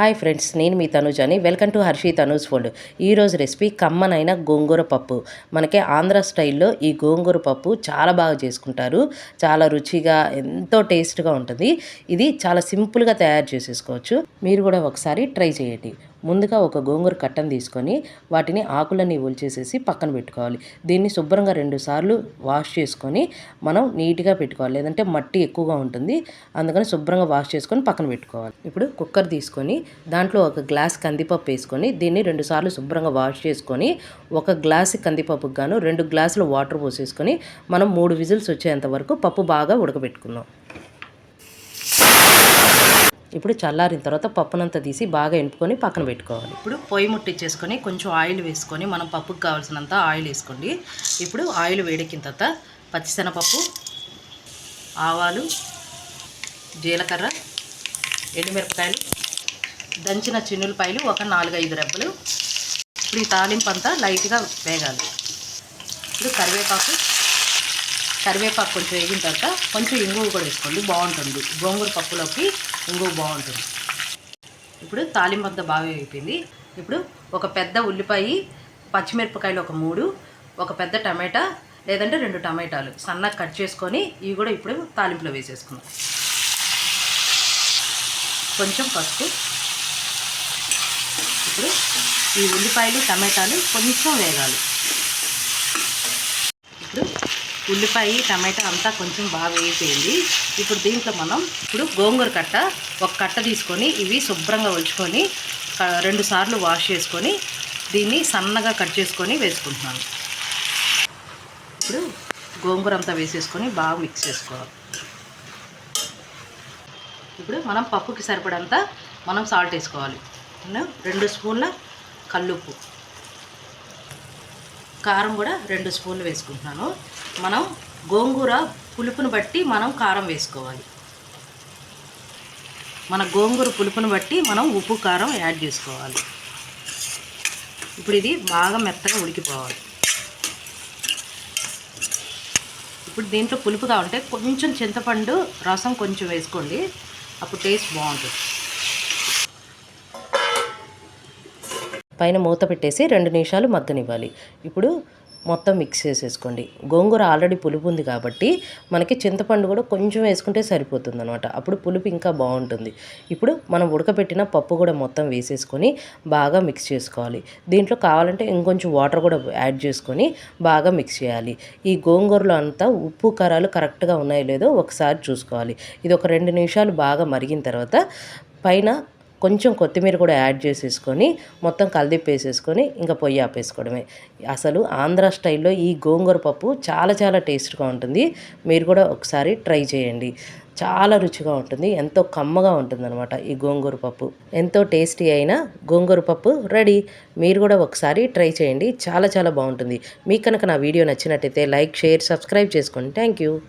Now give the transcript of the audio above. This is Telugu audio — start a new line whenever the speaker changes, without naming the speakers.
హాయ్ ఫ్రెండ్స్ నేను మీ తనుజ్ అని welcome to Harshi Tanuj food. ఈరోజు రెసిపీ కమ్మనైన గోంగూర పప్పు. మనకి ఆంధ్ర స్టైల్లో ఈ గోంగూర పప్పు చాలా బాగా చేసుకుంటారు. చాలా రుచిగా ఎంతో టేస్ట్గా ఉంటుంది. ఇది చాలా సింపుల్గా తయారు చేసేసుకోవచ్చు. మీరు కూడా ఒకసారి ట్రై చేయండి. ముందుగా ఒక గోంగూర కట్టను తీసుకొని వాటిని ఆకులన్నీ ఒలిచేసేసి పక్కన పెట్టుకోవాలి. దీన్ని శుభ్రంగా రెండు సార్లు వాష్ చేసుకొని మనం నీట్గా పెట్టుకోవాలి. లేదంటే మట్టి ఎక్కువగా ఉంటుంది. అందుకని శుభ్రంగా వాష్ చేసుకొని పక్కన పెట్టుకోవాలి. ఇప్పుడు కుక్కర్ తీసుకొని దాంట్లో ఒక గ్లాస్ కందిపప్పు వేసుకొని దీన్ని రెండు సార్లు శుభ్రంగా వాష్ చేసుకొని ఒక గ్లాస్ కందిపప్పుకు గాను రెండు గ్లాసులు వాటర్ పోసేసుకొని మనం మూడు విజిల్స్ వచ్చేంత వరకు పప్పు బాగా ఉడకబెట్టుకుందాం ఇప్పుడు చల్లారిన తర్వాత పప్పునంతా తీసి బాగా ఎంపుకొని పక్కన పెట్టుకోవాలి. ఇప్పుడు పొయ్యి ముట్టించేసుకొని కొంచెం ఆయిల్ వేసుకొని మనం పప్పుకు కావాల్సినంత ఆయిల్ వేసుకోండి. ఇప్పుడు ఆయిల్ వేడెక్కిన తర్వాత పచ్చిశనగపప్పు ఆవాలు జీలకర్ర ఎండుమిరపకాయలు దంచిన చిన్నులపాయలు ఒక నాలుగైదు రెబ్బలు. ఇప్పుడు ఈ తాలింపు అంతా లైట్గా వేగాలి. ఇప్పుడు కరివేపాకు కరివేపాకు కొంచెం వేగిన తర్వాత కొంచెం ఇంగువ కూడా వేసుకోండి బాగుంటుంది. గోంగూర పప్పులోకి ఇంగువ బాగుంటుంది. ఇప్పుడు తాలింపంత బాగా వేగిపోయింది. ఇప్పుడు ఒక పెద్ద ఉల్లిపాయ పచ్చిమిరపకాయలు ఒక మూడు ఒక పెద్ద టమాటా లేదంటే రెండు టమాటాలు సన్నగా కట్ చేసుకొని ఇవి కూడా ఇప్పుడు తాలింపులో వేసేసుకుందాం. కొంచెం పసుపు. ఇప్పుడు ఈ ఉల్లిపాయలు టమాటాలు కొంచెం వేగాలి. ఉల్లిపాయ టమాటా అంతా కొంచెం బాగా వేగిపోయింది. ఇప్పుడు దీంట్లో మనం ఇప్పుడు గోంగూర కట్ట ఒక కట్ట తీసుకొని ఇవి శుభ్రంగా ఒలుచుకొని రెండు సార్లు వాష్ చేసుకొని దీన్ని సన్నగా కట్ చేసుకొని వేసుకుంటున్నాను. ఇప్పుడు గోంగూర అంతా వేసేసుకొని బాగా మిక్స్ చేసుకోవాలి. ఇప్పుడు మనం పప్పుకి సరిపడంతా మనం సాల్ట్ వేసుకోవాలి. రెండు స్పూన్ల కల్లుప్పు. కారం కూడా రెండు స్పూన్లు వేసుకుంటున్నాను. మనం గోంగూర పులుపును బట్టి మనం కారం వేసుకోవాలి. మన గోంగూర పులుపును బట్టి మనం ఉప్పు కారం యాడ్ చేసుకోవాలి. ఇప్పుడు ఇది బాగా మెత్తగా ఉడికిపోవాలి. ఇప్పుడు దీంట్లో పులుపుగా ఉంటే కొంచెం చింతపండు రసం కొంచెం వేసుకోండి. అప్పుడు టేస్ట్ బాగుంటుంది. పైన మూత పెట్టేసి రెండు నిమిషాలు మగ్గనివ్వాలి. ఇప్పుడు మొత్తం మిక్స్ చేసేసుకోండి. గోంగూర ఆల్రెడీ పులుపు ఉంది కాబట్టి మనకి చింతపండు కూడా కొంచెం వేసుకుంటే సరిపోతుంది అనమాట అప్పుడు పులుపు ఇంకా బాగుంటుంది. ఇప్పుడు మనం ఉడకబెట్టిన పప్పు కూడా మొత్తం వేసేసుకొని బాగా మిక్స్ చేసుకోవాలి. దీంట్లో కావాలంటే ఇంకొంచెం వాటర్ కూడా యాడ్ చేసుకొని బాగా మిక్స్ చేయాలి. ఈ గోంగూరలో అంతా ఉప్పు కారాలు కరెక్ట్గా ఉన్నాయో లేదో ఒకసారి చూసుకోవాలి. ఇది ఒక రెండు నిమిషాలు బాగా మరిగిన తర్వాత పైన కొంచెం కొత్తిమీర కూడా యాడ్ చేసేసుకొని మొత్తం కలిదిప్పేసేసుకొని ఇంకా పొయ్యి ఆపేసుకోవడమే. అసలు ఆంధ్ర స్టైల్లో ఈ గోంగూర పప్పు చాలా చాలా టేస్ట్గా ఉంటుంది. మీరు కూడా ఒకసారి ట్రై చేయండి. చాలా రుచిగా ఉంటుంది. ఎంతో కమ్మగా ఉంటుందన్నమాట ఈ గోంగూర పప్పు. ఎంతో టేస్టీ అయిన గోంగూర పప్పు రెడీ. మీరు కూడా ఒకసారి ట్రై చేయండి. చాలా చాలా బాగుంటుంది. మీకు కనుక నా వీడియో నచ్చినట్టయితే లైక్ షేర్ సబ్స్క్రైబ్ చేసుకోండి థ్యాంక్ యూ